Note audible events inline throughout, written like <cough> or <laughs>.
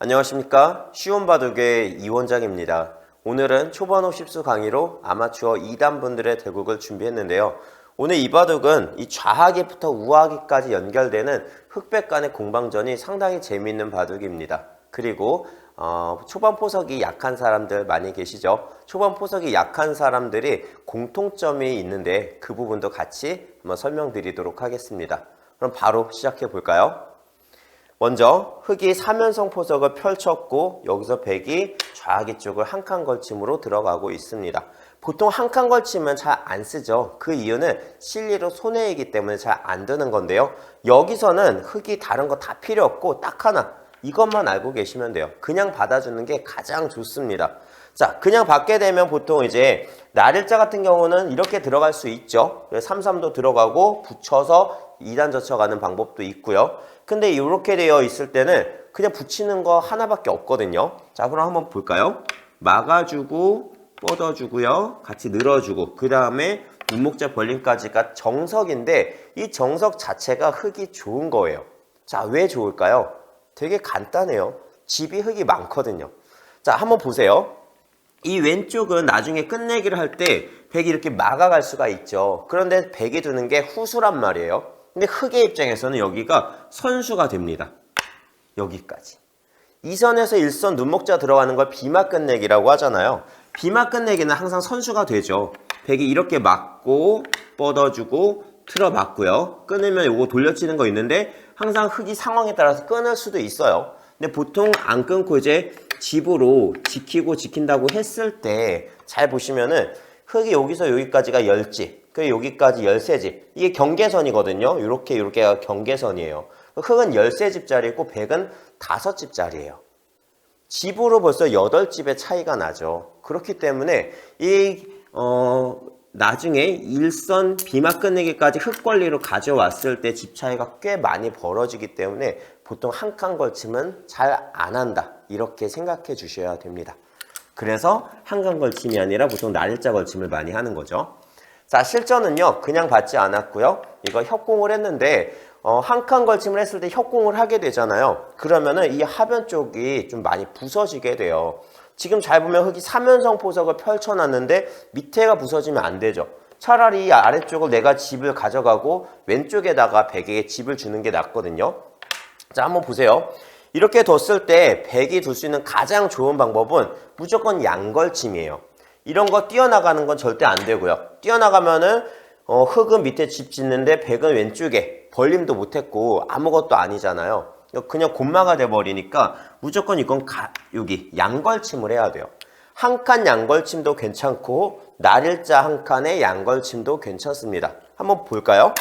안녕하십니까 쉬운 바둑의 이원장입니다. 오늘은 초반 50수 강의로 아마추어 2단 분들의 대국을 준비했는데요. 오늘 이 바둑은 이 좌하기부터 우하기까지 연결되는 흑백 간의 공방전이 상당히 재미있는 바둑입니다. 그리고 어, 초반 포석이 약한 사람들 많이 계시죠? 초반 포석이 약한 사람들이 공통점이 있는데 그 부분도 같이 한번 설명드리도록 하겠습니다. 그럼 바로 시작해 볼까요? 먼저 흑이 삼연성 포석을 펼쳤고 여기서 백이 좌하기 쪽을 한 칸 걸침으로 들어가고 있습니다. 보통 한 칸 걸치면 잘 안 쓰죠. 그 이유는 실리로 손해이기 때문에 잘 안 드는 건데요. 여기서는 흑이 다른 거 다 필요 없고 딱 하나 이것만 알고 계시면 돼요. 그냥 받아주는 게 가장 좋습니다. 자, 그냥 받게 되면 보통 이제 날일자 같은 경우는 이렇게 들어갈 수 있죠. 33도 들어가고 붙여서 2단 젖혀가는 방법도 있고요. 근데 이렇게 되어 있을 때는 그냥 붙이는 거 하나밖에 없거든요. 자, 그럼 한번 볼까요? 막아주고 뻗어주고요. 같이 늘어주고 그 다음에 눈목자 벌림까지가 정석인데 이 정석 자체가 흙이 좋은 거예요. 자, 왜 좋을까요? 되게 간단해요. 집이 흙이 많거든요. 자, 한번 보세요. 이 왼쪽은 나중에 끝내기를 할 때 백이 이렇게 막아갈 수가 있죠. 그런데 백이 두는 게 후수란 말이에요. 근데 흑의 입장에서는 여기가 선수가 됩니다. 여기까지. 2선에서 1선 눈목자 들어가는 걸 비막 끝내기라고 하잖아요. 비막 끝내기는 항상 선수가 되죠. 백이 이렇게 막고 뻗어주고 틀어 막고요. 끊으면 요거 돌려치는 거 있는데 항상 흑이 상황에 따라서 끊을 수도 있어요. 근데 보통 안 끊고 이제 집으로 지키고 지킨다고 했을 때 잘 보시면은 흑이 여기서 여기까지가 열집, 그 여기까지 열세집. 이게 경계선이거든요. 이렇게 이렇게가 경계선이에요. 흑은 열세집짜리고 백은 다섯 집짜리예요. 집으로 벌써 8집의 차이가 나죠. 그렇기 때문에 이, 어, 나중에 일선 비막 끝내기까지 흑 권리로 가져왔을 때 집 차이가 꽤 많이 벌어지기 때문에 보통 한 칸 걸침은 잘 안 한다. 이렇게 생각해 주셔야 됩니다. 그래서 한 칸 걸침이 아니라 보통 날짜 걸침을 많이 하는 거죠. 자, 실전은요, 그냥 받지 않았고요. 이거 협공을 했는데, 어, 한 칸 걸침을 했을 때 협공을 하게 되잖아요. 그러면은 이 하변 쪽이 좀 많이 부서지게 돼요. 지금 잘 보면 흙이 삼연성 포석을 펼쳐놨는데 밑에가 부서지면 안 되죠. 차라리 이 아래쪽을 내가 집을 가져가고 왼쪽에다가 백에게 집을 주는 게 낫거든요. 자, 한번 보세요. 이렇게 뒀을 때 백이 둘 수 있는 가장 좋은 방법은 무조건 양걸침이에요. 이런 거 뛰어나가는 건 절대 안 되고요. 뛰어나가면은 어, 흙은 밑에 집 짓는데 백은 왼쪽에 벌림도 못했고 아무것도 아니잖아요. 그냥 곤마가 돼버리니까 무조건 이건 가, 여기 양걸침을 해야 돼요. 한 칸 양걸침도 괜찮고 날일자 한 칸의 양걸침도 괜찮습니다. 한번 볼까요?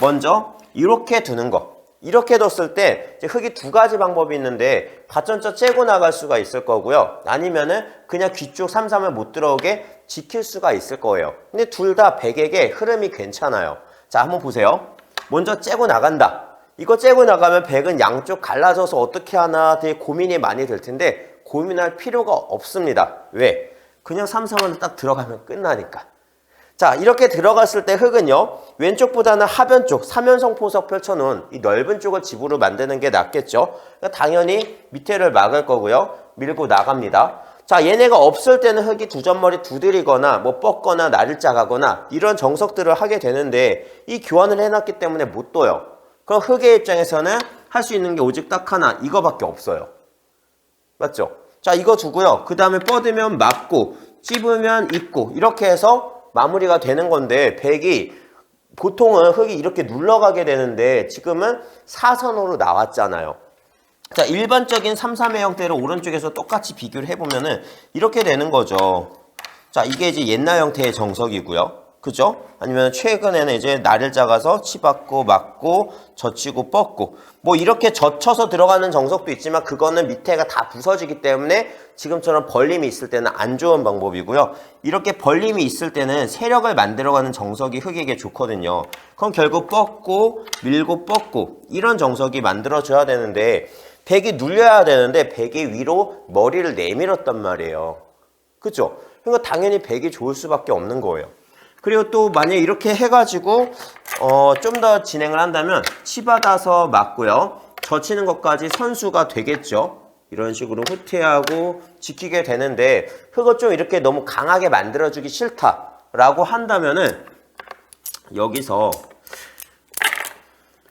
먼저 이렇게 두는 거. 이렇게 뒀을 때 흙이 두 가지 방법이 있는데 가전자 째고 나갈 수가 있을 거고요. 아니면은 그냥 귀 쪽 삼삼을 못 들어오게 지킬 수가 있을 거예요. 근데 둘 다 백에게 흐름이 괜찮아요. 자, 한번 보세요. 먼저 째고 나간다. 이거 째고 나가면 백은 양쪽 갈라져서 어떻게 하나 되게 고민이 많이 될 텐데 고민할 필요가 없습니다. 왜? 그냥 삼삼을 딱 들어가면 끝나니까. 자, 이렇게 들어갔을 때 흙은요, 왼쪽보다는 하변 쪽, 삼연성 포석 펼쳐놓은 이 넓은 쪽을 집으로 만드는 게 낫겠죠. 그러니까 당연히 밑에를 막을 거고요. 밀고 나갑니다. 자, 얘네가 없을 때는 흙이 두 점머리 두드리거나, 뭐 뻗거나, 날일자 가거나, 이런 정석들을 하게 되는데, 이 교환을 해놨기 때문에 못 둬요. 그럼 흙의 입장에서는 할 수 있는 게 오직 딱 하나, 이거밖에 없어요. 맞죠? 자, 이거 두고요. 그 다음에 뻗으면 맞고, 찝으면 있고, 이렇게 해서 마무리가 되는 건데 백이 보통은 흙이 이렇게 눌러가게 되는데 지금은 사선으로 나왔잖아요. 자 일반적인 3, 3의 형태로 오른쪽에서 똑같이 비교를 해보면은 이렇게 되는 거죠. 자 이게 이제 옛날 형태의 정석이고요. 그죠? 아니면 최근에는 이제 날을 작아서 치받고 맞고 젖히고 뻗고 뭐 이렇게 젖혀서 들어가는 정석도 있지만 그거는 밑에가 다 부서지기 때문에 지금처럼 벌림이 있을 때는 안 좋은 방법이고요. 이렇게 벌림이 있을 때는 세력을 만들어가는 정석이 흙에게 좋거든요. 그럼 결국 뻗고 밀고 뻗고 이런 정석이 만들어져야 되는데 백이 눌려야 되는데 백이 위로 머리를 내밀었단 말이에요. 그죠? 그러니까 당연히 백이 좋을 수밖에 없는 거예요. 그리고 또 만약에 이렇게 해가지고 어, 좀 더 진행을 한다면 치받아서 맞고요. 젖히는 것까지 선수가 되겠죠. 이런 식으로 후퇴하고 지키게 되는데 흙을 좀 이렇게 너무 강하게 만들어주기 싫다라고 한다면은 여기서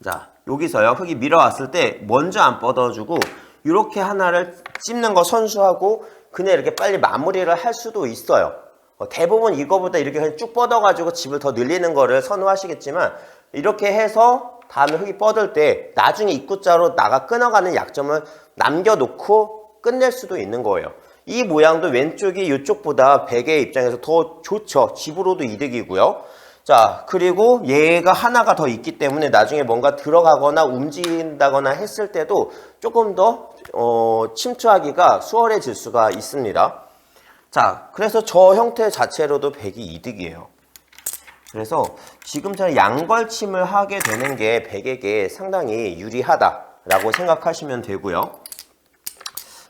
자 여기서요 흙이 밀어왔을 때 먼저 안 뻗어주고 이렇게 하나를 찝는 거 선수하고 그냥 이렇게 빨리 마무리를 할 수도 있어요 어, 대부분 이거보다 이렇게 그냥 쭉 뻗어가지고 집을 더 늘리는 거를 선호하시겠지만 이렇게 해서 다음에 흙이 뻗을 때 나중에 입구자로 나가 끊어가는 약점을 남겨놓고 끝낼 수도 있는 거예요. 이 모양도 왼쪽이 이쪽보다 베개의 입장에서 더 좋죠. 집으로도 이득이고요. 자, 그리고 얘가 하나가 더 있기 때문에 나중에 뭔가 들어가거나 움직인다거나 했을 때도 조금 더, 어, 침투하기가 수월해질 수가 있습니다. 자, 그래서 저 형태 자체로도 백이 이득이에요. 그래서 지금 저는 양걸침을 하게 되는 게 백에게 상당히 유리하다라고 생각하시면 되고요.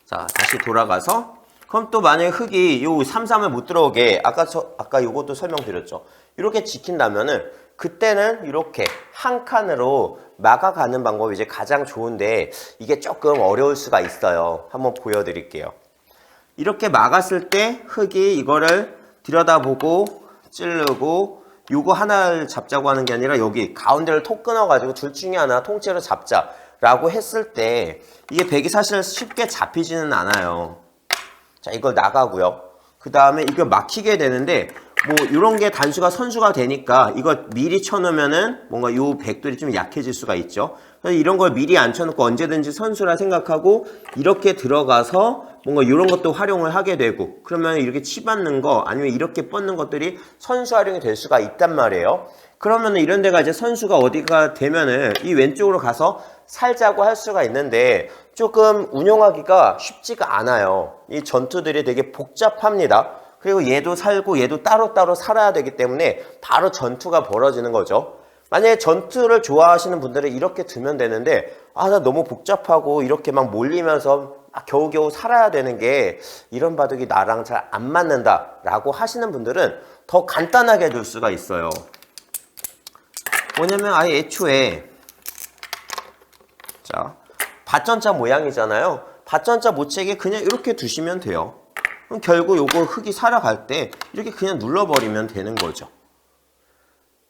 자, 다시 돌아가서 그럼 또 만약에 흙이 요 33을 못 들어오게 아까 저 아까 요것도 설명드렸죠. 이렇게 지킨다면은 그때는 이렇게 한 칸으로 막아가는 방법이 이제 가장 좋은데 이게 조금 어려울 수가 있어요. 한번 보여드릴게요. 이렇게 막았을 때 흙이 이거를 들여다보고 찌르고 요거 하나를 잡자고 하는 게 아니라 여기 가운데를 톡 끊어가지고 둘 중에 하나 통째로 잡자 라고 했을 때 이게 백이 사실 쉽게 잡히지는 않아요. 자, 이걸 나가고요. 그 다음에 이거 막히게 되는데 뭐 이런 게 단수가 선수가 되니까 이거 미리 쳐놓으면은 뭔가 요 백돌이 좀 약해질 수가 있죠. 그래서 이런 걸 미리 안 쳐놓고 언제든지 선수라 생각하고 이렇게 들어가서 뭔가 이런 것도 활용을 하게 되고 그러면 이렇게 치받는 거 아니면 이렇게 뻗는 것들이 선수 활용이 될 수가 있단 말이에요. 그러면 이런 데가 이제 선수가 어디가 되면은 이 왼쪽으로 가서 살자고 할 수가 있는데 조금 운영하기가 쉽지가 않아요. 이 전투들이 되게 복잡합니다. 그리고 얘도 살고 얘도 따로따로 살아야 되기 때문에 바로 전투가 벌어지는 거죠. 만약에 전투를 좋아하시는 분들은 이렇게 두면 되는데 아 나 너무 복잡하고 이렇게 막 몰리면서 막 겨우겨우 살아야 되는 게 이런 바둑이 나랑 잘 안 맞는다 라고 하시는 분들은 더 간단하게 둘 수가 있어요. 뭐냐면 아예 애초에 자 밭전자 모양이잖아요. 밭전자 모책에 그냥 이렇게 두시면 돼요. 그럼 결국 요거 흙이 살아갈 때 이렇게 그냥 눌러버리면 되는 거죠.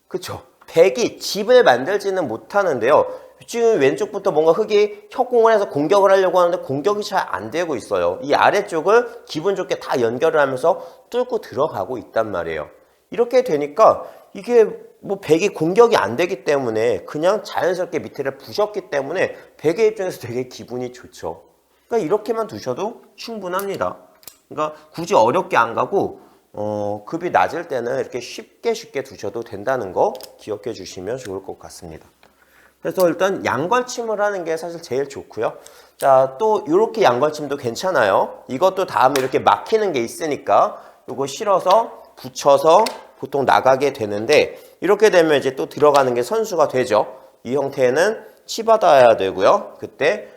그쵸? 백이 집을 만들지는 못하는데요. 지금 왼쪽부터 뭔가 흙이 협공을 해서 공격을 하려고 하는데 공격이 잘 안 되고 있어요. 이 아래쪽을 기분 좋게 다 연결을 하면서 뚫고 들어가고 있단 말이에요. 이렇게 되니까 이게 뭐 백이 공격이 안 되기 때문에 그냥 자연스럽게 밑에를 부셨기 때문에 백의 입장에서 되게 기분이 좋죠. 그러니까 이렇게만 두셔도 충분합니다. 그러니까 굳이 어렵게 안 가고 어, 급이 낮을 때는 이렇게 쉽게 쉽게 두셔도 된다는 거 기억해 주시면 좋을 것 같습니다. 그래서 일단 양걸침을 하는 게 사실 제일 좋고요. 자, 또 이렇게 양걸침도 괜찮아요. 이것도 다음에 이렇게 막히는 게 있으니까 이거 실어서 붙여서 보통 나가게 되는데 이렇게 되면 이제 또 들어가는 게 선수가 되죠. 이 형태는 치받아야 되고요. 그때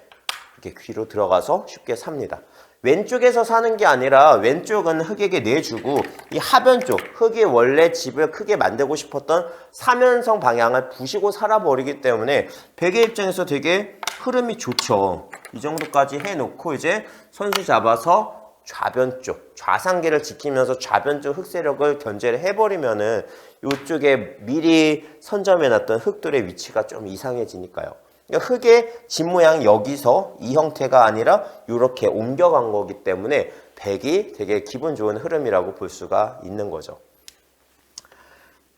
이렇게 귀로 들어가서 쉽게 삽니다. 왼쪽에서 사는 게 아니라 왼쪽은 흙에게 내주고 이 하변 쪽 흙이 원래 집을 크게 만들고 싶었던 사면성 방향을 부시고 살아버리기 때문에 백의 입장에서 되게 흐름이 좋죠. 이 정도까지 해놓고 이제 선수 잡아서 좌변 쪽 좌상계를 지키면서 좌변 쪽 흙세력을 견제를 해버리면은 이쪽에 미리 선점해놨던 흙들의 위치가 좀 이상해지니까요. 그러니까 흙의 집 모양이 여기서 이 형태가 아니라 이렇게 옮겨간 거기 때문에 백이 되게 기분 좋은 흐름이라고 볼 수가 있는 거죠.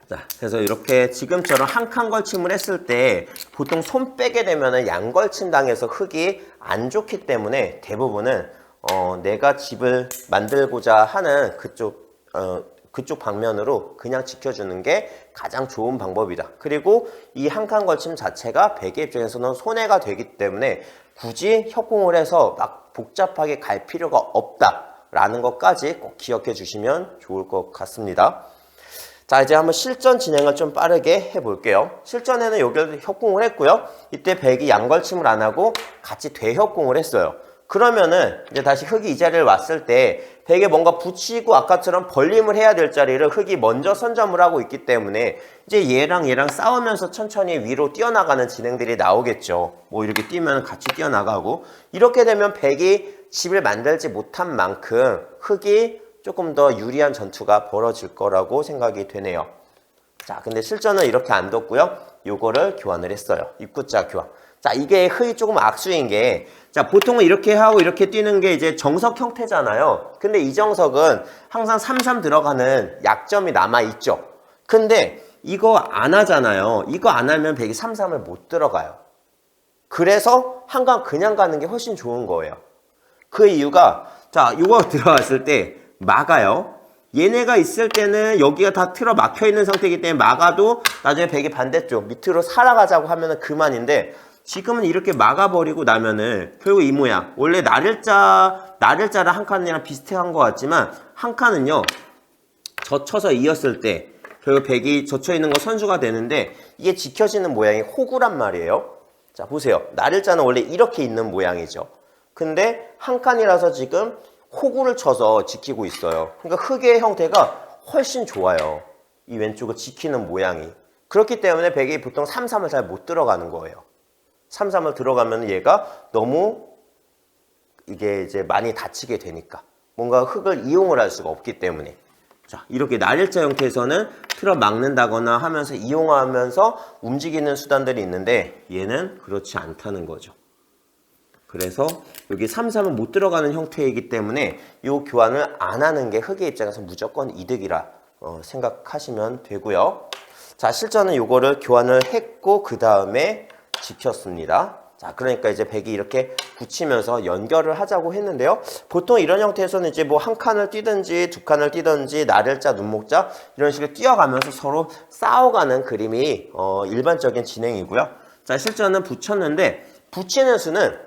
자, 그래서 이렇게 지금처럼 한 칸 걸침을 했을 때 보통 손 빼게 되면은 양걸침 당해서 흙이 안 좋기 때문에 대부분은 어, 내가 집을 만들고자 하는 그쪽 어, 그쪽 방면으로 그냥 지켜주는 게 가장 좋은 방법이다. 그리고 이 한 칸 걸침 자체가 백의 입장에서는 손해가 되기 때문에 굳이 협공을 해서 막 복잡하게 갈 필요가 없다라는 것까지 꼭 기억해 주시면 좋을 것 같습니다. 자 이제 한번 실전 진행을 좀 빠르게 해볼게요. 실전에는 여기를 협공을 했고요. 이때 백이 양걸침을 안 하고 같이 대협공을 했어요. 그러면은 이제 다시 흙이 이 자리를 왔을 때 벽에 뭔가 붙이고 아까처럼 벌림을 해야 될 자리를 흙이 먼저 선점을 하고 있기 때문에 이제 얘랑 얘랑 싸우면서 천천히 위로 뛰어나가는 진행들이 나오겠죠. 뭐 이렇게 뛰면 같이 뛰어나가고 이렇게 되면 벽이 집을 만들지 못한 만큼 흙이 조금 더 유리한 전투가 벌어질 거라고 생각이 되네요. 자, 근데 실전은 이렇게 안 뒀고요. 요거를 교환을 했어요. 입구자 교환. 자, 이게 흙이 조금 악수인 게, 자, 보통은 이렇게 하고 이렇게 뛰는 게 이제 정석 형태잖아요. 근데 이 정석은 항상 33 들어가는 약점이 남아있죠. 근데 이거 안 하잖아요. 이거 안 하면 100이 33을 못 들어가요. 그래서 한강 그냥 가는 게 훨씬 좋은 거예요. 그 이유가, 자, 이거 <laughs> 들어갔을 때 막아요. 얘네가 있을 때는 여기가 다 틀어 막혀 있는 상태이기 때문에 막아도 나중에 백이 반대쪽 밑으로 살아가자고 하면은 그만인데 지금은 이렇게 막아버리고 나면은 결국 이 모양 원래 나를자 나를자랑 한 칸이랑 비슷한 것 같지만 한 칸은요 젖혀서 이었을 때 결국 백이 젖혀 있는 거 선수가 되는데 이게 지켜지는 모양이 호구란 말이에요. 자 보세요 나를자는 원래 이렇게 있는 모양이죠. 근데 한 칸이라서 지금 호구를 쳐서 지키고 있어요. 그러니까 흙의 형태가 훨씬 좋아요. 이 왼쪽을 지키는 모양이. 그렇기 때문에 백이 보통 3, 3을 잘 못 들어가는 거예요. 3, 3을 들어가면 얘가 너무 이게 이제 많이 다치게 되니까. 뭔가 흙을 이용을 할 수가 없기 때문에. 자, 이렇게 날일자 형태에서는 틀어 막는다거나 하면서 이용하면서 움직이는 수단들이 있는데 얘는 그렇지 않다는 거죠. 그래서 여기 3, 3은 못 들어가는 형태이기 때문에 이 교환을 안 하는 게 흑의 입장에서 무조건 이득이라 어, 생각하시면 되고요. 자, 실전은 이거를 교환을 했고 그 다음에 지켰습니다. 자, 그러니까 이제 백이 이렇게 붙이면서 연결을 하자고 했는데요. 보통 이런 형태에서는 이제 뭐 한 칸을 뛰든지 두 칸을 뛰든지 나를자, 눈목자 이런 식으로 뛰어가면서 서로 싸워가는 그림이 어, 일반적인 진행이고요. 자, 실전은 붙였는데 붙이는 수는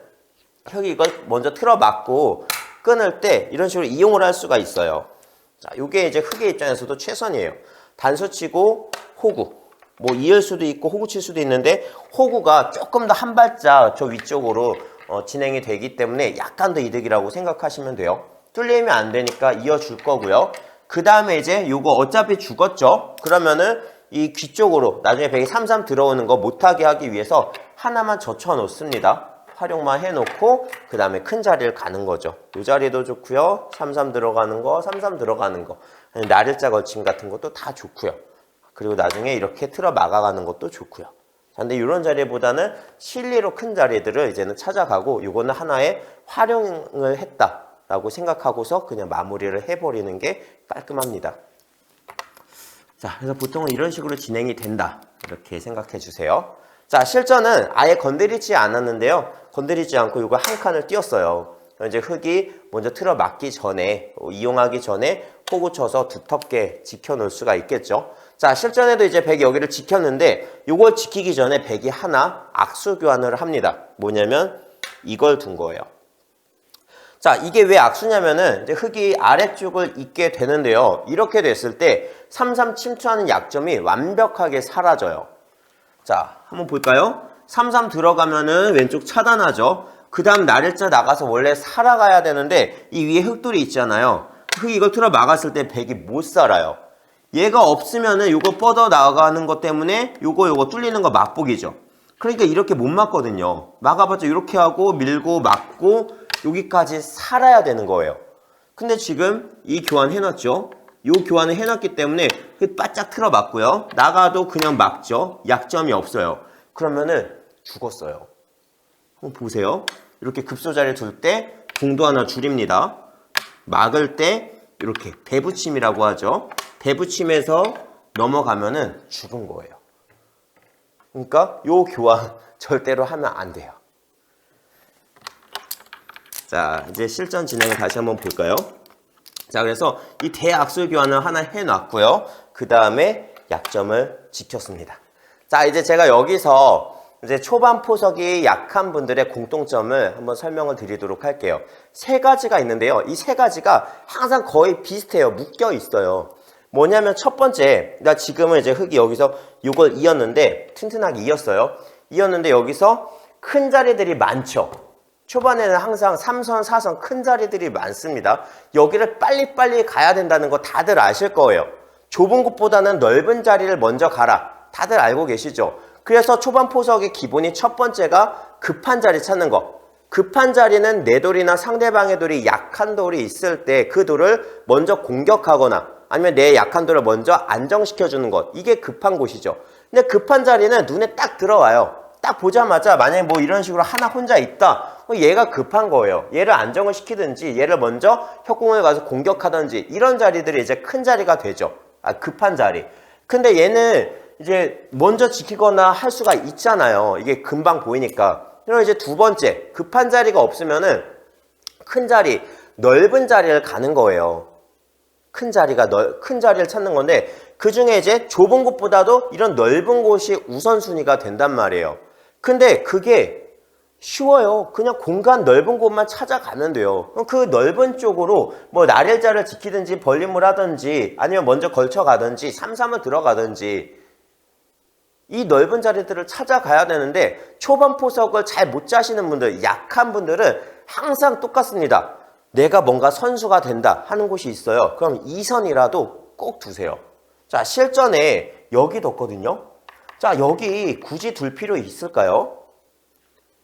혁이 이걸 먼저 틀어 막고 끊을 때 이런 식으로 이용을 할 수가 있어요. 자, 요게 이제 흑의 입장에서도 최선이에요. 단수 치고 호구. 뭐 이을 수도 있고 호구 칠 수도 있는데 호구가 조금 더 한 발짝 저 위쪽으로 어, 진행이 되기 때문에 약간 더 이득이라고 생각하시면 돼요. 뚫리면 안 되니까 이어줄 거고요. 그 다음에 이제 요거 어차피 죽었죠? 그러면은 이 귀 쪽으로 나중에 백이 33 들어오는 거 못하게 하기 위해서 하나만 젖혀 놓습니다. 활용만 해놓고 그 다음에 큰 자리를 가는 거죠. 이 자리도 좋고요. 33 들어가는 거, 33 들어가는 거, 나를자 걸침 같은 것도 다 좋고요. 그리고 나중에 이렇게 틀어 막아가는 것도 좋고요. 자, 근데 이런 자리보다는 실리로 큰 자리들을 이제는 찾아가고 이거는 하나의 활용을 했다라고 생각하고서 그냥 마무리를 해버리는 게 깔끔합니다. 자, 그래서 보통은 이런 식으로 진행이 된다. 이렇게 생각해 주세요. 자, 실전은 아예 건드리지 않았는데요. 건드리지 않고 이거 한 칸을 띄웠어요. 이제 흙이 먼저 틀어 막기 전에, 어, 이용하기 전에 호구 쳐서 두텁게 지켜놓을 수가 있겠죠. 자, 실전에도 이제 백이 여기를 지켰는데, 이걸 지키기 전에 백이 하나 악수 교환을 합니다. 뭐냐면, 이걸 둔 거예요. 자, 이게 왜 악수냐면은 이제 흙이 아래쪽을 잇게 되는데요. 이렇게 됐을 때 33 침투하는 약점이 완벽하게 사라져요. 자, 한번 볼까요? 33 들어가면은 왼쪽 차단하죠. 그 다음 나를자 나가서 원래 살아가야 되는데 이 위에 흙돌이 있잖아요. 흙 이걸 틀어 막았을 때 백이 못 살아요. 얘가 없으면은 요거 뻗어 나가는 것 때문에 요거 요거 뚫리는 거 맛보기죠. 그러니까 이렇게 못 막거든요. 막아봤자 이렇게 하고 밀고 막고 여기까지 살아야 되는 거예요. 근데 지금 이 교환 해놨죠. 요 교환을 해놨기 때문에 그 바짝 틀어 막고요. 나가도 그냥 막죠. 약점이 없어요. 그러면은 죽었어요. 한번 보세요. 이렇게 급소자를 둘 때 공도 하나 줄입니다. 막을 때 이렇게 대붙임이라고 하죠. 대붙임에서 넘어가면은 죽은 거예요. 그러니까 요 교환 <laughs> 절대로 하면 안 돼요. 자, 이제 실전 진행을 다시 한번 볼까요? 자, 그래서 이 대악술 교환을 하나 해놨고요. 그 다음에 약점을 지켰습니다. 자, 이제 제가 여기서 이제 초반 포석이 약한 분들의 공통점을 한번 설명을 드리도록 할게요. 세 가지가 있는데요. 이 세 가지가 항상 거의 비슷해요. 묶여 있어요. 뭐냐면 첫 번째, 나 지금은 이제 흙이 여기서 이걸 이었는데 튼튼하게 이었어요. 이었는데 여기서 큰 자리들이 많죠. 초반에는 항상 3선, 4선 큰 자리들이 많습니다. 여기를 빨리빨리 가야 된다는 거 다들 아실 거예요. 좁은 곳보다는 넓은 자리를 먼저 가라. 다들 알고 계시죠? 그래서 초반 포석의 기본이 첫 번째가 급한 자리 찾는 거. 급한 자리는 내 돌이나 상대방의 돌이 약한 돌이 있을 때 그 돌을 먼저 공격하거나 아니면 내 약한 돌을 먼저 안정시켜주는 것. 이게 급한 곳이죠. 근데 급한 자리는 눈에 딱 들어와요. 딱 보자마자 만약에 뭐 이런 식으로 하나 혼자 있다. 얘가 급한 거예요. 얘를 안정을 시키든지 얘를 먼저 협공을 가서 공격하든지 이런 자리들이 이제 큰 자리가 되죠. 아, 급한 자리. 근데 얘는 이제 먼저 지키거나 할 수가 있잖아요. 이게 금방 보이니까. 그럼 이제 두 번째, 급한 자리가 없으면은 큰 자리, 넓은 자리를 가는 거예요. 큰 자리가 넓, 큰 자리를 찾는 건데 그 중에 이제 좁은 곳보다도 이런 넓은 곳이 우선순위가 된단 말이에요. 근데 그게 쉬워요. 그냥 공간 넓은 곳만 찾아가면 돼요. 그 넓은 쪽으로 뭐 날일자를 지키든지 벌림을 하든지 아니면 먼저 걸쳐가든지 삼삼을 들어가든지 이 넓은 자리들을 찾아가야 되는데 초반 포석을 잘 못 짜시는 분들, 약한 분들은 항상 똑같습니다. 내가 뭔가 선수가 된다 하는 곳이 있어요. 그럼 이선이라도 꼭 두세요. 자, 실전에 여기 뒀거든요. 자, 여기 굳이 둘 필요 있을까요?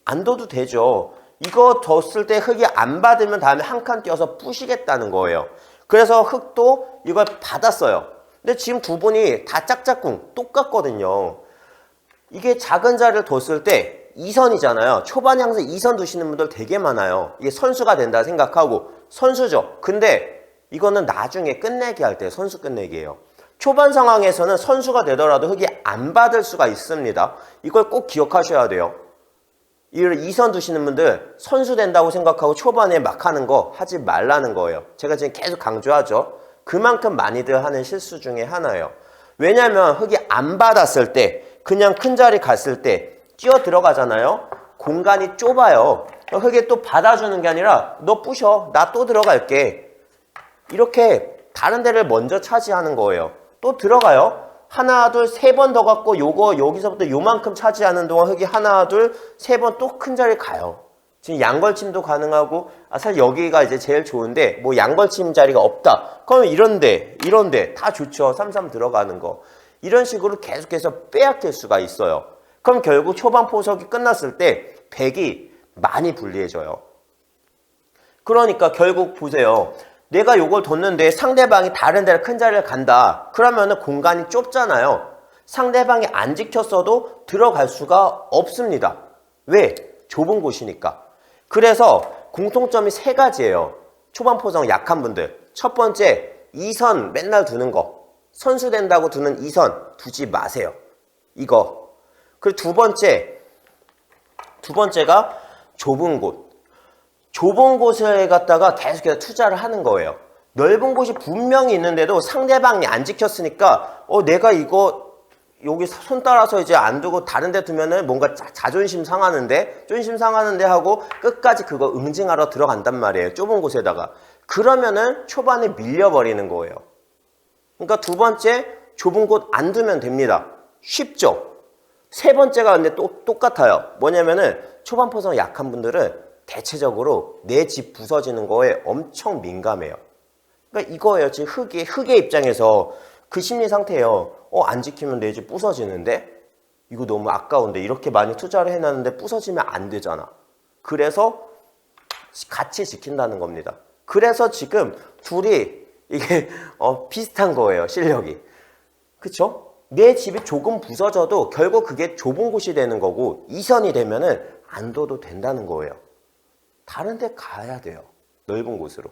안 둬도 되죠. 이거 뒀을 때 흙이 안 받으면 다음에 한 칸 띄어서 부시겠다는 거예요. 그래서 흙도 이걸 받았어요. 근데 지금 두 분이 다 짝짝꿍 똑같거든요. 이게 작은 자리를 뒀을 때 2선이잖아요. 초반에 항상 2선 두시는 분들 되게 많아요. 이게 선수가 된다 생각하고 선수죠. 근데 이거는 나중에 끝내기 할 때 선수 끝내기예요. 초반 상황에서는 선수가 되더라도 흙이 안 받을 수가 있습니다. 이걸 꼭 기억하셔야 돼요. 이를 2선 두시는 분들 선수 된다고 생각하고 초반에 막 하는 거 하지 말라는 거예요. 제가 지금 계속 강조하죠. 그만큼 많이들 하는 실수 중에 하나예요. 왜냐하면 흙이 안 받았을 때 그냥 큰 자리 갔을 때 뛰어 들어가잖아요. 공간이 좁아요. 흙에 또 받아주는 게 아니라 너 부셔. 나 또 들어갈게. 이렇게 다른 데를 먼저 차지하는 거예요. 또 들어가요. 하나, 둘, 세 번 더 갖고 요거 여기서부터 요만큼 차지하는 동안 흙이 하나, 둘, 세 번 또 큰 자리 가요. 지금 양걸침도 가능하고 아 사실 여기가 이제 제일 좋은데 뭐 양걸침 자리가 없다. 그러면 이런데 이런데 다 좋죠. 삼삼 들어가는 거. 이런 식으로 계속해서 빼앗길 수가 있어요. 그럼 결국 초반 포석이 끝났을 때 백이 많이 불리해져요. 그러니까 결국 보세요. 내가 요걸 뒀는데 상대방이 다른 데를 큰 자리를 간다. 그러면은 공간이 좁잖아요. 상대방이 안 지켰어도 들어갈 수가 없습니다. 왜? 좁은 곳이니까. 그래서 공통점이 세 가지예요. 초반 포성 약한 분들. 첫 번째, 2선 맨날 두는 거. 선수 된다고 두는 2선 두지 마세요. 이거. 그리고 두 번째, 두 번째가 좁은 곳. 좁은 곳에 갖다가 계속해서 투자를 하는 거예요. 넓은 곳이 분명히 있는데도 상대방이 안 지켰으니까 어 내가 이거 여기 손 따라서 이제 안 두고 다른 데 두면은 뭔가 자, 존심 상하는데 존심 상하는데 하고 끝까지 그거 응징하러 들어간단 말이에요. 좁은 곳에다가 그러면은 초반에 밀려버리는 거예요. 그러니까 두 번째 좁은 곳 안 두면 됩니다. 쉽죠? 세 번째가 근데 또 똑같아요. 뭐냐면은 초반 포성 약한 분들은 대체적으로 내 집 부서지는 거에 엄청 민감해요. 그러니까 이거예요. 지금 흙의, 흙의 입장에서 그 심리 상태예요. 어, 안 지키면 내 집 부서지는데? 이거 너무 아까운데 이렇게 많이 투자를 해 놨는데 부서지면 안 되잖아. 그래서 같이 지킨다는 겁니다. 그래서 지금 둘이 이게 <laughs> 어, 비슷한 거예요. 실력이. 그쵸? 내 집이 조금 부서져도 결국 그게 좁은 곳이 되는 거고 이선이 되면은 안 둬도 된다는 거예요. 다른 데 가야 돼요. 넓은 곳으로.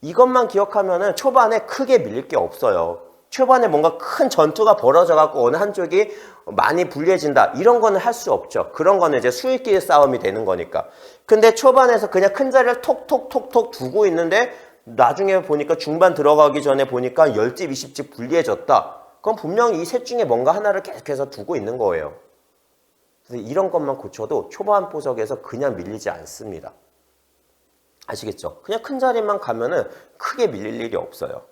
이것만 기억하면은 초반에 크게 밀릴 게 없어요. 초반에 뭔가 큰 전투가 벌어져 갖고 어느 한쪽이 많이 불리해진다. 이런 거는 할 수 없죠. 그런 거는 이제 수익기의 싸움이 되는 거니까. 근데 초반에서 그냥 큰 자리를 톡톡톡톡 두고 있는데 나중에 보니까 중반 들어가기 전에 보니까 10집, 20집 불리해졌다. 그럼 분명히 이 셋 중에 뭔가 하나를 계속해서 두고 있는 거예요. 그래서 이런 것만 고쳐도 초반 보석에서 그냥 밀리지 않습니다. 아시겠죠? 그냥 큰 자리만 가면은 크게 밀릴 일이 없어요.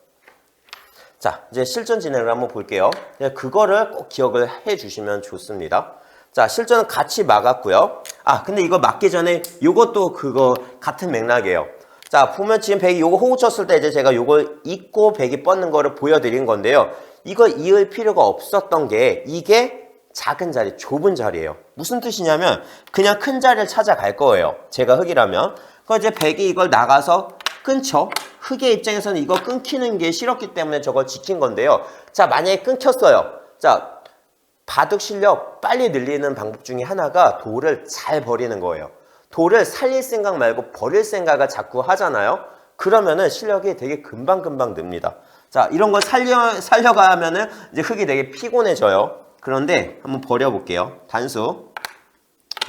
자, 이제 실전 진행을 한번 볼게요. 그냥 그거를 꼭 기억을 해 주시면 좋습니다. 자, 실전은 같이 막았고요. 아, 근데 이거 막기 전에 요것도 그거 같은 맥락이에요. 자, 보면 지금 백이 요거 호구 쳤을 때 이제 제가 요걸 잊고 백이 뻗는 거를 보여드린 건데요. 이거 이을 필요가 없었던 게 이게 작은 자리, 좁은 자리예요. 무슨 뜻이냐면 그냥 큰 자리를 찾아갈 거예요. 제가 흑이라면. 그 이제 백이 이걸 나가서 끊죠. 흑의 입장에서는 이거 끊기는 게 싫었기 때문에 저걸 지킨 건데요. 자, 만약에 끊겼어요. 자, 바둑 실력 빨리 늘리는 방법 중에 하나가 돌을 잘 버리는 거예요. 돌을 살릴 생각 말고 버릴 생각을 자꾸 하잖아요. 그러면은 실력이 되게 금방금방 늡니다. 자, 이런 걸 살려, 살려가면은 이제 흙이 되게 피곤해져요. 그런데 한번 버려볼게요. 단수.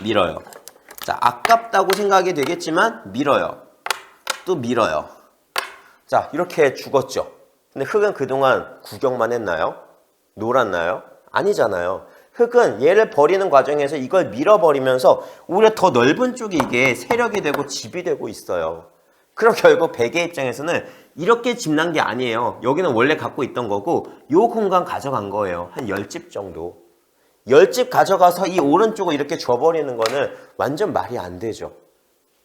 밀어요. 자, 아깝다고 생각이 되겠지만 밀어요. 또 밀어요. 자, 이렇게 죽었죠. 근데 흙은 그동안 구경만 했나요? 놀았나요? 아니잖아요. 흙은 얘를 버리는 과정에서 이걸 밀어버리면서 오히려 더 넓은 쪽이 이게 세력이 되고 집이 되고 있어요. 그럼 결국 베개 입장에서는 이렇게 집 난 게 아니에요. 여기는 원래 갖고 있던 거고 요 공간 가져간 거예요. 한 10집 정도. 10집 가져가서 이 오른쪽을 이렇게 줘버리는 거는 완전 말이 안 되죠.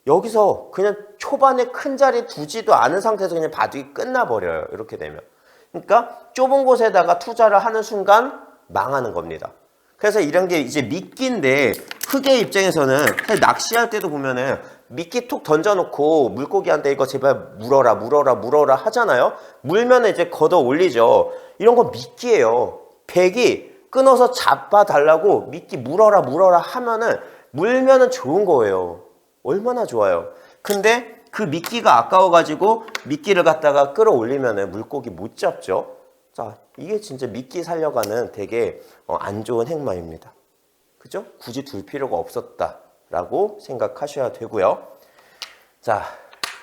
여기서 그냥 초반에 큰 자리 두지도 않은 상태에서 그냥 바둑이 끝나버려요. 이렇게 되면. 그러니까 좁은 곳에다가 투자를 하는 순간 망하는 겁니다. 그래서 이런 게 이제 미끼인데 흑의 입장에서는 낚시할 때도 보면은 미끼 톡 던져놓고 물고기한테 이거 제발 물어라 물어라 물어라 하잖아요. 물면 이제 걷어 올리죠. 이런 건 미끼예요. 백이 끊어서 잡아 달라고 미끼 물어라 물어라 하면은 물면은 좋은 거예요. 얼마나 좋아요. 근데 그 미끼가 아까워가지고 미끼를 갖다가 끌어올리면은 물고기 못 잡죠. 자, 이게 진짜 미끼 살려가는 되게 어, 안 좋은 행마입니다. 그죠? 굳이 둘 필요가 없었다 라고 생각하셔야 되고요. 자,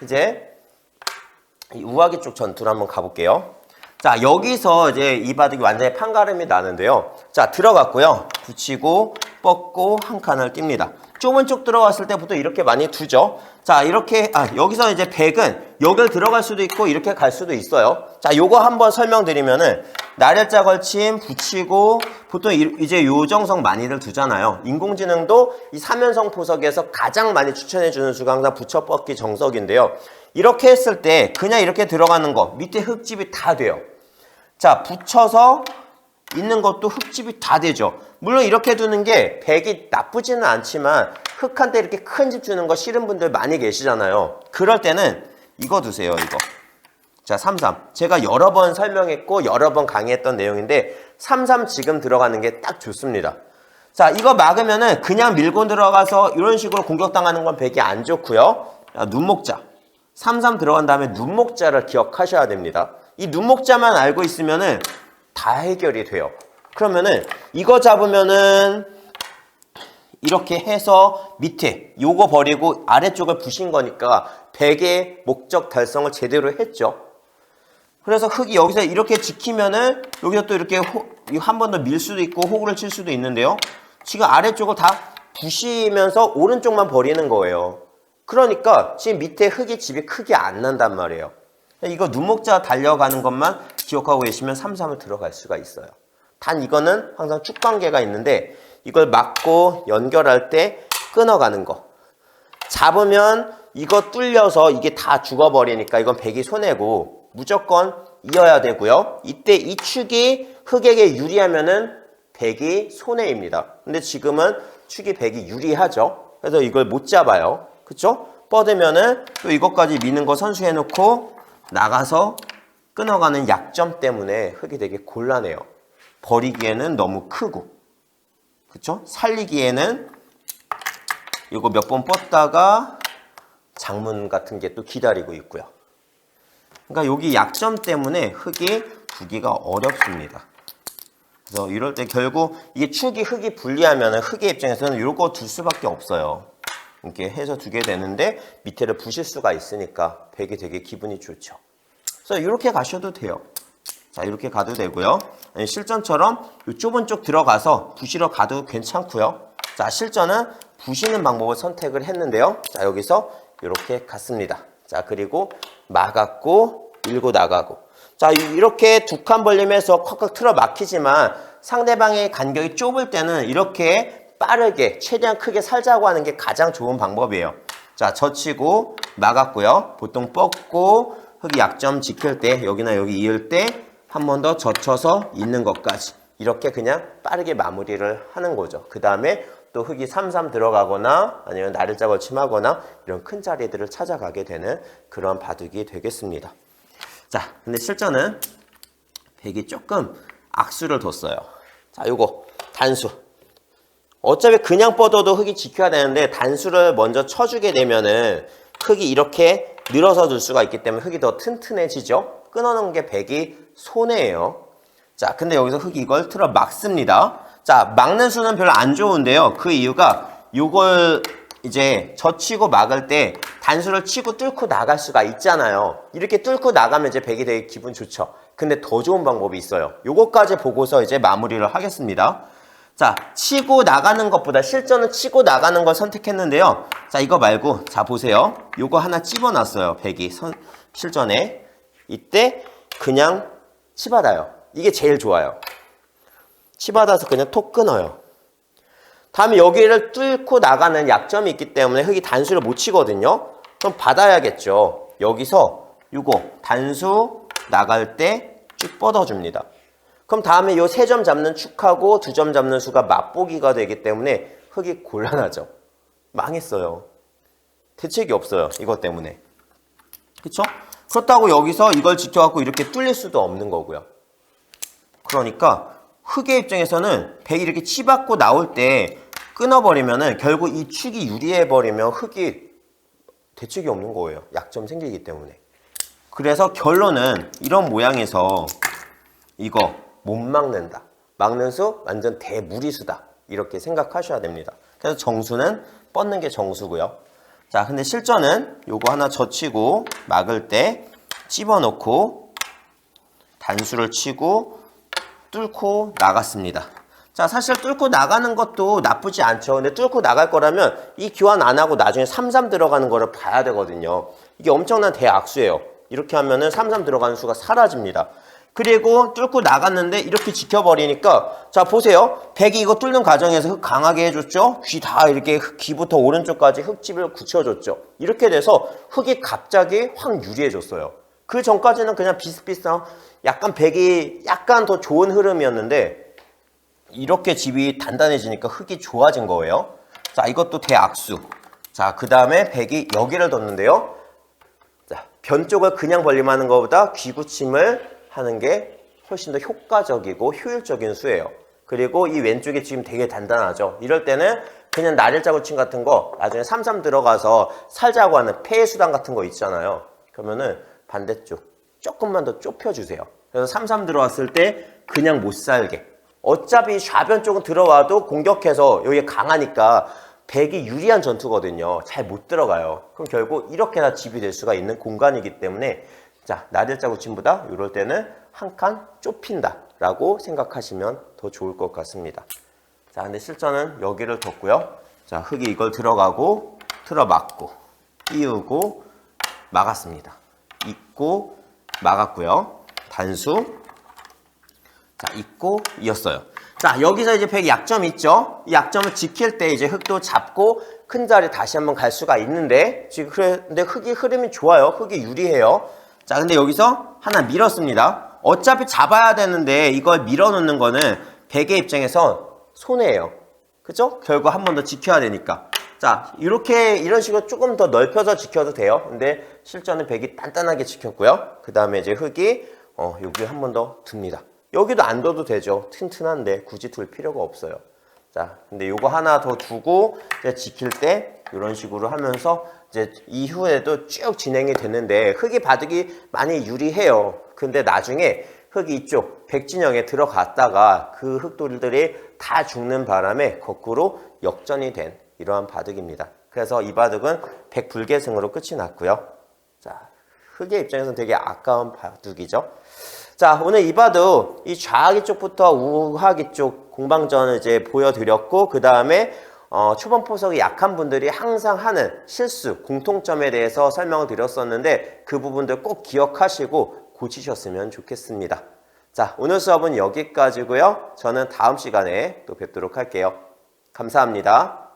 이제 이 우아기 쪽 전투를 한번 가볼게요. 자, 여기서 이제 이 바둑이 완전히 판가름이 나는데요. 자, 들어갔고요. 붙이고 뻗고 한 칸을 띱니다. 좁은 쪽 들어갔을 때부터 이렇게 많이 두죠. 자, 이렇게 아, 여기서 이제 백은 여길 들어갈 수도 있고 이렇게 갈 수도 있어요. 자, 요거 한번 설명드리면은 나렬자 걸침 붙이고 보통 이- 이제 요정성 많이들 두잖아요. 인공지능도 이 삼연성 포석에서 가장 많이 추천해 주는 수가 항상 붙여 뻗기 정석인데요. 이렇게 했을 때 그냥 이렇게 들어가는 거 밑에 흙집이 다 돼요. 자, 붙여서 있는 것도 흙집이 다 되죠. 물론 이렇게 두는 게 백이 나쁘지는 않지만 흙한테 이렇게 큰 집 주는 거 싫은 분들 많이 계시잖아요. 그럴 때는 이거 두세요, 이거. 자, 33. 제가 여러 번 설명했고 여러 번 강의했던 내용인데 33 지금 들어가는 게 딱 좋습니다. 자, 이거 막으면은 그냥 밀고 들어가서 이런 식으로 공격당하는 건 백이 안 좋고요. 자, 눈목자. 33 들어간 다음에 눈목자를 기억하셔야 됩니다. 이 눈목자만 알고 있으면은 다 해결이 돼요. 그러면은 이거 잡으면은 이렇게 해서 밑에 요거 버리고 아래쪽을 부신 거니까 백의 목적 달성을 제대로 했죠. 그래서 흙이 여기서 이렇게 지키면은 여기서 또 이렇게 한 번 더 밀 수도 있고 호구를 칠 수도 있는데요. 지금 아래쪽을 다 부시면서 오른쪽만 버리는 거예요. 그러니까 지금 밑에 흙이 집이 크게 안 난단 말이에요. 이거 눈목자 달려가는 것만 기억하고 계시면 3, 3을 들어갈 수가 있어요. 단 이거는 항상 쭉 관계가 있는데 이걸 막고 연결할 때 끊어가는 거. 잡으면 이거 뚫려서 이게 다 죽어버리니까 이건 백이 손해고 무조건 이어야 되고요. 이때 이 축이 흑에게 유리하면은 백이 손해입니다. 근데 지금은 축이 백이 유리하죠. 그래서 이걸 못 잡아요. 그쵸? 뻗으면은 또 이것까지 미는 거 선수해 놓고 나가서 끊어가는 약점 때문에 흙이 되게 곤란해요. 버리기에는 너무 크고. 그쵸? 살리기에는 이거 몇 번 뻗다가 장문 같은 게 또 기다리고 있고요. 그러니까 여기 약점 때문에 흙이 두기가 어렵습니다. 그래서 이럴 때 결국 이게 축이 흙이 불리하면 흙의 입장에서는 이거 둘 수밖에 없어요. 이렇게 해서 두게 되는데 밑에를 부실 수가 있으니까 백이 되게 기분이 좋죠. 그래서 이렇게 가셔도 돼요. 자 이렇게 가도 되고요. 아니, 실전처럼 이 좁은 쪽 들어가서 부시러 가도 괜찮고요. 자 실전은 부시는 방법을 선택을 했는데요. 자 여기서 이렇게 갔습니다. 자 그리고 막았고 밀고 나가고 자 이렇게 두 칸 벌림해서 콱콱 틀어 막히지만 상대방의 간격이 좁을 때는 이렇게 빠르게 최대한 크게 살자고 하는 게 가장 좋은 방법이에요. 자, 젖히고 막았고요. 보통 뻗고 흙이 약점 지킬 때 여기나 여기 이을 때 한 번 더 젖혀서 있는 것까지 이렇게 그냥 빠르게 마무리를 하는 거죠. 그 다음에 또 흙이 삼삼 들어가거나 아니면 나를자 걸침하거나 이런 큰 자리들을 찾아가게 되는 그런 바둑이 되겠습니다. 자, 근데 실전은 백이 조금 악수를 뒀어요. 자, 요거 단수. 어차피 그냥 뻗어도 흙이 지켜야 되는데 단수를 먼저 쳐주게 되면은 흙이 이렇게 늘어서 줄 수가 있기 때문에 흙이 더 튼튼해지죠. 끊어놓은 게 백이 손해예요. 자, 근데 여기서 흙이 이걸 틀어 막습니다. 자, 막는 수는 별로 안 좋은데요. 그 이유가 요걸 이제 젖히고 막을 때 단수를 치고 뚫고 나갈 수가 있잖아요. 이렇게 뚫고 나가면 이제 백이 되게 기분 좋죠. 근데 더 좋은 방법이 있어요. 요거까지 보고서 이제 마무리를 하겠습니다. 자, 치고 나가는 것보다 실전은 치고 나가는 걸 선택했는데요. 자, 이거 말고, 자, 보세요. 요거 하나 집어놨어요. 백이 선, 실전에. 이때 그냥 치받아요. 이게 제일 좋아요. 치받아서 그냥 톡 끊어요. 다음에 여기를 뚫고 나가는 약점이 있기 때문에 흙이 단수를 못 치거든요. 그럼 받아야겠죠. 여기서 요거 단수 나갈 때 쭉 뻗어줍니다. 그럼 다음에 요 세 점 잡는 축하고 두 점 잡는 수가 맛보기가 되기 때문에 흙이 곤란하죠. 망했어요. 대책이 없어요. 이것 때문에. 그쵸? 그렇다고 여기서 이걸 지켜갖고 이렇게 뚫릴 수도 없는 거고요. 그러니까 흙의 입장에서는 백이 이렇게 치받고 나올 때 끊어버리면은 결국 이 축이 유리해버리면 흙이 대책이 없는 거예요. 약점 생기기 때문에. 그래서 결론은 이런 모양에서 이거 못 막는다. 막는 수 완전 대무리수다. 이렇게 생각하셔야 됩니다. 그래서 정수는 뻗는 게 정수고요. 자, 근데 실전은 요거 하나 젖히고 막을 때 집어넣고 단수를 치고 뚫고 나갔습니다. 자, 사실 뚫고 나가는 것도 나쁘지 않죠. 근데 뚫고 나갈 거라면 이 교환 안 하고 나중에 3-3 들어가는 거를 봐야 되거든요. 이게 엄청난 대악수예요. 이렇게 하면은 3-3 들어가는 수가 사라집니다. 그리고 뚫고 나갔는데 이렇게 지켜버리니까 자 보세요. 백이 이거 뚫는 과정에서 흙 강하게 해줬죠? 귀 다 이렇게 흙, 귀부터 오른쪽까지 흙집을 굳혀줬죠? 이렇게 돼서 흙이 갑자기 확 유리해졌어요. 그 전까지는 그냥 비슷비슷한 약간 백이 약간 더 좋은 흐름이었는데 이렇게 집이 단단해지니까 흙이 좋아진 거예요. 자 이것도 대악수. 자 그 다음에 백이 여기를 뒀는데요. 자, 변 쪽을 그냥 벌림하는 것보다 귀구침을 하는 게 훨씬 더 효과적이고 효율적인 수예요. 그리고 이 왼쪽이 지금 되게 단단하죠. 이럴 때는 그냥 나릴자구침 같은 거 나중에 삼삼 들어가서 살자고 하는 폐해 수단 같은 거 있잖아요. 그러면은 반대쪽 조금만 더 좁혀주세요. 그래서 삼삼 들어왔을 때 그냥 못 살게. 어차피 좌변 쪽은 들어와도 공격해서 여기 강하니까 백이 유리한 전투거든요. 잘 못 들어가요. 그럼 결국 이렇게 다 집이 될 수가 있는 공간이기 때문에 자, 나들자 구침보다 이럴 때는 한 칸 좁힌다 라고 생각하시면 더 좋을 것 같습니다. 자, 근데 실전은 여기를 뒀고요. 자, 흙이 이걸 들어가고 틀어 막고 띄우고 막았습니다. 입고 막았고요. 단수 자, 입고 이었어요. 자, 여기서 이제 백 약점 있죠? 이 약점을 지킬 때 이제 흙도 잡고 큰 자리 다시 한번 갈 수가 있는데 지금 그래, 근데 흙이 흐름이 좋아요. 흙이 유리해요. 자, 근데 여기서 하나 밀었습니다. 어차피 잡아야 되는데 이걸 밀어놓는 거는 백의 입장에서 손해예요. 그죠? 결국 한 번 더 지켜야 되니까. 자, 이렇게 이런 식으로 조금 더 넓혀서 지켜도 돼요. 근데 실전은 백이 단단하게 지켰고요. 그 다음에 이제 흙이 어, 여기 한 번더 둡니다. 여기도 안 둬도 되죠. 튼튼한데 굳이 둘 필요가 없어요. 자, 근데 요거 하나 더 두고 이제 지킬 때 이런 식으로 하면서 이제 이후에도 쭉 진행이 되는데 흙이 바둑이 많이 유리해요. 근데 나중에 흙이 이쪽 백진영에 들어갔다가 그 흙돌들이 다 죽는 바람에 거꾸로 역전이 된 이러한 바둑입니다. 그래서 이 바둑은 백불계승으로 끝이 났고요. 자, 흙의 입장에서는 되게 아까운 바둑이죠. 자, 오늘 이 바둑 이 좌하기 쪽부터 우하기 쪽 공방전을 이제 보여드렸고 그 다음에 어, 초반 포석이 약한 분들이 항상 하는 실수, 공통점에 대해서 설명을 드렸었는데 그 부분들 꼭 기억하시고 고치셨으면 좋겠습니다. 자, 오늘 수업은 여기까지고요. 저는 다음 시간에 또 뵙도록 할게요. 감사합니다.